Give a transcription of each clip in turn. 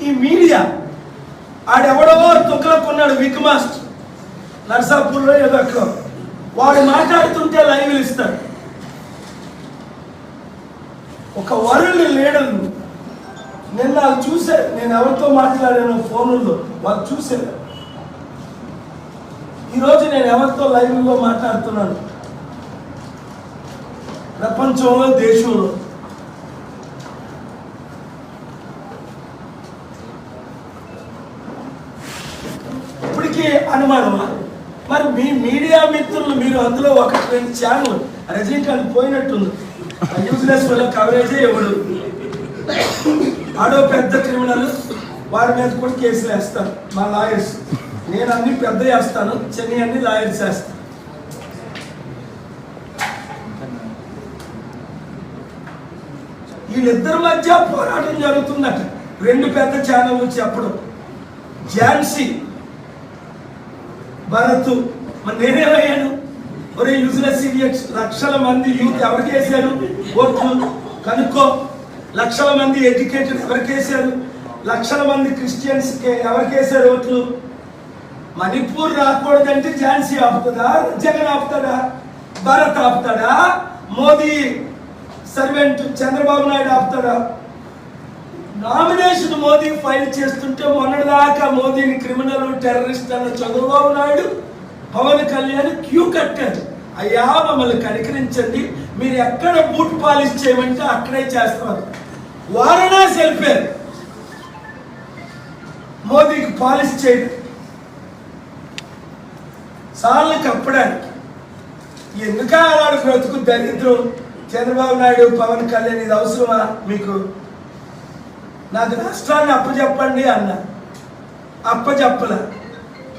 ఈ మీడియా ఆడెవడో తొక్కలో కొన్నాడు విక్ మాస్టర్ నర్సాపూర్లో ఏదో అక్కడ వాడు మాట్లాడుతుంటే లైవ్లు ఇస్తాడు ఒక వరుణ్ లీడర్ నిన్న వాళ్ళు చూసే నేను ఎవరితో మాట్లాడాను ఫోన్లో వాళ్ళు చూసే ఈరోజు నేను ఎవరితో లైవ్లో మాట్లాడుతున్నాను? ప్రపంచంలో దేశంలో. మనిషికి అనుమానమా? మరి మీ మీడియా మిత్రులు మీరు అందులో ఒక రెండు ఛానల్ రజనీకాంత్ పోయినట్టుంది. యూజ్లెస్ వల్ల కవరేజే ఎవడు ఆడో పెద్ద క్రిమినల్ వారి మీద కూడా కేసులు వేస్తారు. మా లాయర్స్ నేను అన్ని పెద్ద వేస్తాను చెన్నై అన్ని లాయర్స్ వేస్తాను వీళ్ళిద్దరి మధ్య పోరాటం జరుగుతుందట. రెండు పెద్ద ఛానల్ చెప్పడం. ఝాన్సీ భరత్ మరి నేనేమయ్యాను ఒరే యూజ్లెస్ ఇడియట్స్ లక్షల మంది యూత్ ఎవరు చేశారు? ఓట్లు కనుక్కో. లక్షల మంది ఎడ్యుకేటెడ్ ఎవరు చేశారు? లక్షల మంది క్రిస్టియన్స్ ఎవరు చేశారు ఓట్లు? మణిపూర్ రాకూడదంటే ఝాన్సీ ఆపుతుందా? జగన్ ఆపుతాడా? భారత్ ఆపుతాడా? మోదీ సర్వెంట్ చంద్రబాబు నాయుడు ఆపుతాడా? నామినేషన్ మోదీ ఫైల్ చేస్తుంటే మొన్నటిదాకా మోదీని క్రిమినల్ టెర్రరిస్ట్ అన్న చంద్రబాబు నాయుడు పవన్ కళ్యాణ్ క్యూ కట్టారు అయ్యా మమ్మల్ని కనికరించండి. మీరు ఎక్కడ బూట్ పాలిష్ చేయమంటే అక్కడే చేస్తారు. వారణాసి వెళ్ళిపోయారు. మోదీకి పాలిష్ చేయడం. సార్లు కప్పడానికి. ఎందుక అలాంటి బ్రతుకు దరిద్రం? చంద్రబాబు నాయుడు పవన్ కళ్యాణ్ ఇది అవసరమా మీకు? నాకు రాష్ట్రాన్ని అప్పచెప్పండి అన్న. అప్పచెప్పల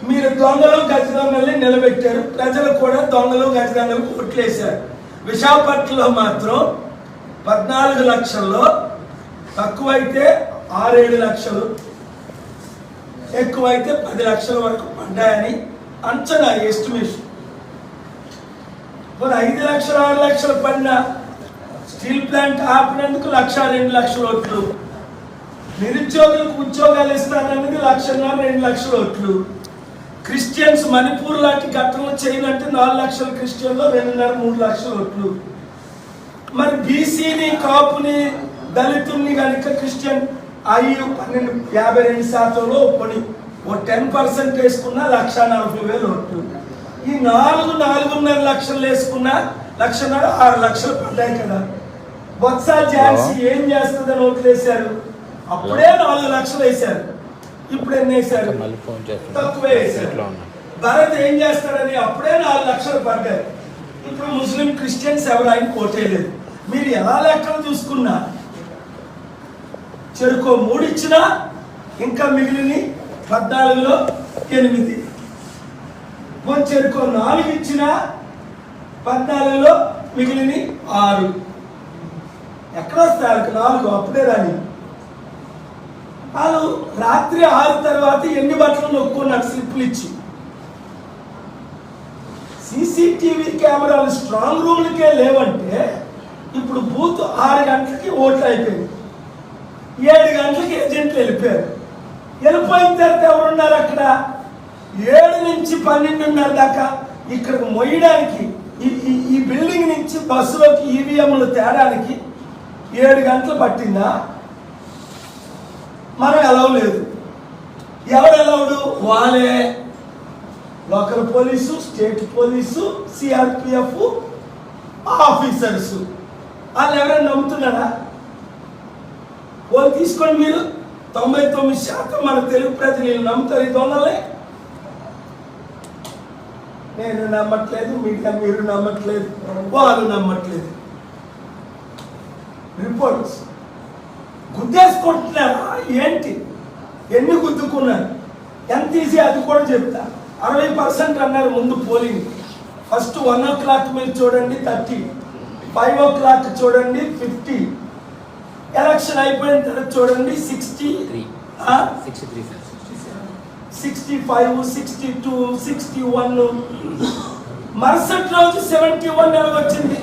మీరు దొంగలు గజదొంగల్ని నిలబెట్టారు. ప్రజలు కూడా దొంగలు గజదొంగలు ఓట్లేశారు విశాఖపట్నంలో మాత్రం పద్నాలుగు లక్షల్లో తక్కువైతే ఆరేడు లక్షలు ఎక్కువైతే పది లక్షల వరకు పడ్డాయని అంచనా ఎస్టిమేషన్ మరి ఐదు లక్షలు ఆరు లక్షలు పడిన స్టీల్ ప్లాంట్ ఆపినందుకు లక్ష రెండు లక్షల ఓట్లు. నిరుద్యోగులకు ఉద్యోగాలు ఇస్తానన్నది లక్షన్నర రెండు లక్షల ఓట్లు. క్రిస్టియన్స్ మణిపూర్ లాంటి ఘటనలు చేయాలంటే నాలుగు లక్షల క్రిస్టియన్లో రెండున్నర మూడు లక్షల ఓట్లు. మరి బీసీని కాపుని దళితుల్ని కనుక క్రిస్టియన్ అయ్యి పన్నెండు యాభై రెండు శాతంలో కొన్ని ఓ టెన్ పర్సెంట్ వేసుకున్నా లక్ష నలభై వేలు ఓట్లు. ఈ నాలుగు నాలుగున్నర లక్షలు వేసుకున్నా లక్షన్నర ఆరు లక్షలు పడ్డాయి కదా. బొత్స ఝాన్సీ ఏం చేస్తుందని ఓట్లు వేశారు? అప్పుడే నాలుగు లక్షలు వేశారు. ఇప్పుడు ఎన్ని వేశారు తక్కువే వేశారు. భరత్ ఏం చేస్తాడని అప్పుడే నాలుగు లక్షలు పడ్డాయి. ఇప్పుడు ముస్లిం క్రిస్టియన్స్ ఎవరు ఆయన కోటేయలేదు మీరు ఎలా లెక్కలు చూసుకున్నా? చెరుకో మూడు ఇచ్చినా ఇంకా మిగిలిన పద్నాలుగులో ఎనిమిది. చెరుకో నాలుగు ఇచ్చినా పద్నాలుగులో మిగిలిన ఆరు. ఎక్కడ వస్తాయి వాళ్ళకి నాలుగు? అప్పుడే రాని. వాళ్ళు రాత్రి ఆరు తర్వాత ఎన్ని బట్టలు నొక్కున్నారు స్లిప్లు ఇచ్చి. సీసీటీవీ కెమెరాలు స్ట్రాంగ్ రూమ్లకే లేవంటే ఇప్పుడు బూత్ ఆరు గంటలకి ఓట్లు అయిపోయింది. ఏడు గంటలకి ఏజెంట్లు వెళ్ళిపోయారు. వెళ్ళిపోయిన తర్వాత ఎవరున్నారు అక్కడ? ఏడు నుంచి పన్నెండున్నర దాకా ఇక్కడికి మొయ్యడానికి ఈ ఈ- ఈ బిల్డింగ్ నుంచి బస్సులోకి ఈవీఎంలు తేడానికి ఏడు గంటలు పట్టిందా? మనం ఎలవలేదు ఎవరు ఎలవడు వాళ్ళే. Local police state police CRPF officers. వాళ్ళు ఎవరైనా నమ్ముతున్నారా? వాళ్ళు తీసుకోండి మీరు. తొంభై తొమ్మిది శాతం మన తెలుగు ప్రజలు నమ్ముతారు. ఈ దొంగలే నేను నమ్మట్లేదు మీడియా మీరు నమ్మట్లేదు వాళ్ళు నమ్మట్లేదు. రిపోర్ట్స్ గుద్దేసుకుంటున్నారా ఏంటి? ఎన్ని గుద్దుకున్నారు? ఎంత ఈజీ? అది కూడా చెప్తా. అరవై పర్సెంట్ అన్నారు ముందు polling. First one o'clock మీరు చూడండి థర్టీ. ఫైవ్ ఓ క్లాక్ చూడండి ఫిఫ్టీ. ఎలక్షన్ అయిపోయిన తర్వాత చూడండి sixty. Three. Sixty five sixty two sixty one మరుసటి రోజు సెవెంటీ వన్ ఎలా వచ్చింది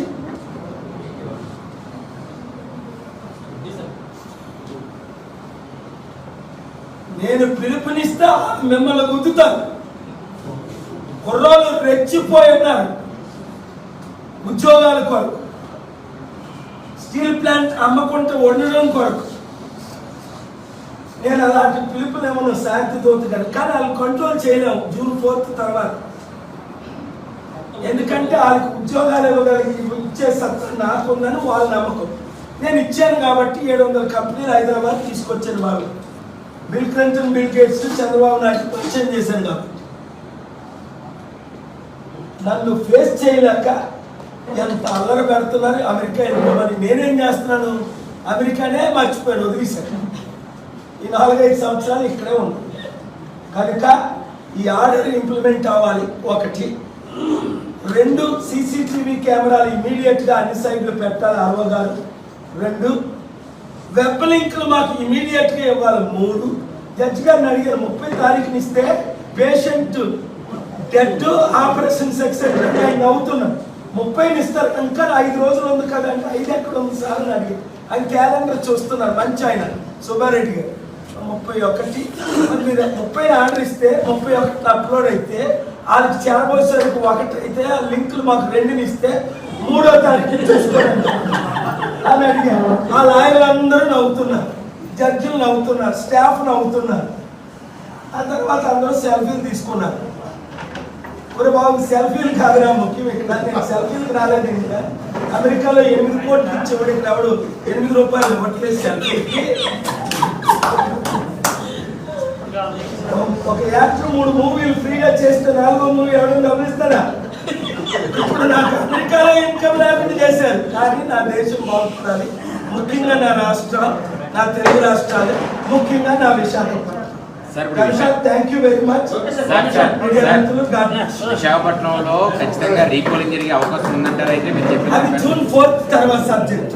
నేను పిలుపునిస్తా మిమ్మల్ని గుద్దుతాను. కుర్రోలు రెచ్చిపోయి ఉన్నారు. ఉద్యోగాల కొరకు. స్టీల్ ప్లాంట్ అమ్మకుంటే వండడం కొరకు. నేను అలాంటి పిలుపునేమో శాంతి దోతుగాను కానీ వాళ్ళు కంట్రోల్ చేయలేము. జూన్ ఫోర్త్ తర్వాత. ఎందుకంటే వాళ్ళకి ఉద్యోగాలు ఇవ్వగలిగి ఇచ్చే సత్తా నాకుందని వాళ్ళ నమ్మకం. నేను ఇచ్చాను కాబట్టి ఏడు వందల కంపెనీలు హైదరాబాద్ తీసుకొచ్చాను వాళ్ళు. Bill Clinton Bill Gates Chandrababu Naidu పరిచయం చేశాను కాబట్టి నన్ను ఫేస్ చేయలేక ఎంత అల్లరి పెడుతున్నారు అమెరికా వెళ్ళిపోమని నేనేం చేస్తున్నాను? అమెరికానే మర్చిపోయాను వదిలేశాను. ఈ నాలుగైదు సంవత్సరాలు ఇక్కడే ఉన్నాను. కనుక ఈ ఆర్డర్ ఇంప్లిమెంట్ అవ్వాలి ఒకటి. రెండు సీసీటీవీ కెమెరాలు ఇమీడియట్గా అన్ని సైడ్లు పెట్టాలి అరవ గారు రెండు వెబ్ లింక్లు మాకు ఇమీడియట్గా ఇవ్వాలి. మూడు. జడ్జి గారిని అడిగారు ముప్పై తారీఖుని ఇస్తే పేషెంట్ డెడ్ ఆపరేషన్ సెక్షన్ ఆయన అవుతున్నాడు. ముప్పైని ఇస్తారు. ఇంకా ఐదు రోజులు ఉంది కదా అంటే ఐదు ఎక్కడ ఉంది సార్ అని అడిగి ఆయన క్యాలెండర్ చూస్తున్నారు. మంచి ఆయన. సుబ్బారెడ్డి గారు. ముప్పై ఒకటి. మీరు ముప్పై ఆర్డర్ ఇస్తే ముప్పై ఒకటి అప్లోడ్ అయితే వాళ్ళకి చేరబోసరికి ఒకటి అయితే ఆ లింకులు మాకు రెండుని ఇస్తే మూడో తారీఖు చూసుకోండి. అని అడిగాను. ఆ లాయర్లు అందరూ నవ్వుతున్నారు. జడ్జిలు నవ్వుతున్నారు. స్టాఫ్ నవ్వుతున్నారు. ఆ తర్వాత అందరూ సెల్ఫీలు తీసుకున్నారు. ఒరే బాబు సెల్ఫీలు కాదురా ముఖ్యం ఇక్కడ. నేను సెల్ఫీలకు రాలేదు ఇంకా అమెరికాలో ఎనిమిది కోట్లు ఇచ్చేవాడు ఇక్కడ ఎవడు? ఎనిమిది రూపాయలు ఇవ్వట్లేదు సెల్ఫీకి. ఒక యాక్టర్ మూడు మూవీలు ఫ్రీగా చేస్తే నాలుగో మూవీ ఎవడో గమనిస్తారా? నాకు అమెరికాలో ఇన్కమ్ లేకుండా చేశారు. కానీ నా దేశం బాగుపడాలి ముఖ్యంగా నా రాష్ట్రం నా తెలుగు రాష్ట్రాలు ముఖ్యంగా నా విశాఖపట్నం. విశాఖపట్నంలో ఖచ్చితంగా రీపోలింగ్ జరిగే అవకాశం ఉందంటారా? అయితే మీరు జూన్ ఫోర్త్ తర్వాత సబ్జెక్ట్